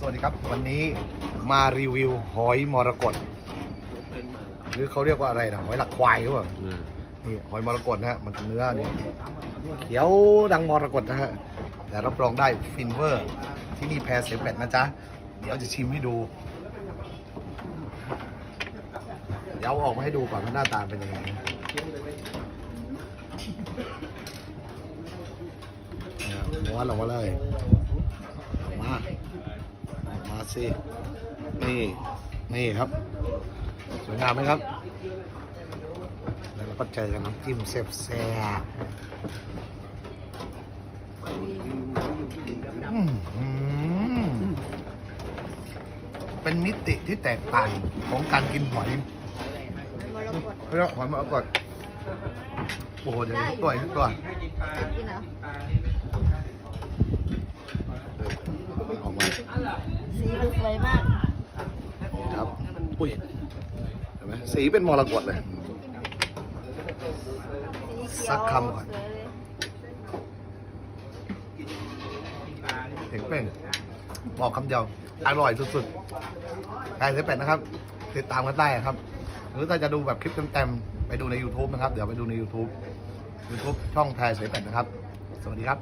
สวัสดีครับ วันนี้มารีวิวหอยมรกตหรือเขาเรียกว่าอะไรนะหอยหลักควายหรือเปล่านี่หอยมรกตนะฮะมันเนื้อนี่เขียวดังมรกตนะฮะแต่รับรองได้ฟินเวอร์ ที่นี่แพรเสียเป็ดนะจ๊ะเดี๋ยวจะชิมให้ดู เดี๋ยวเอาออกมาให้ดูก่อนว่าหน้าตาเป็นยังไงนะเนี่ยม้วนออกมาเลยออกมาออกมา สินี่นี่ครับสวยงามไหมครับแล้วเราก็เจอกับน้ำจิ้มแซ่บๆอื้อหือเป็นมิติที่แตกต่างของการกินหอยมรกตเฮ้ยหอยมาเอาก่อนโอ้โหเดี๋ยวตัวอีกตัวกินเหรอ อกมาสีดูสวยมากครับอุ้ยเห็นไหมสีเป็นมรกตเลย สีเขียวสักคำก่อน สวยเลยเห็นเป็นบอกคำเดียว อร่อยสุดๆใครซื้อเป็ดนะครับ ติดตามกันได้ครับ หรือถ้าจะดูแบบคลิปเต็มๆ ไปดูใน YouTube นะครับ เดี๋ยวไปดูใน YouTube YouTube ช่องแพรเสยเป็ดนะครับ สวัสดีครับ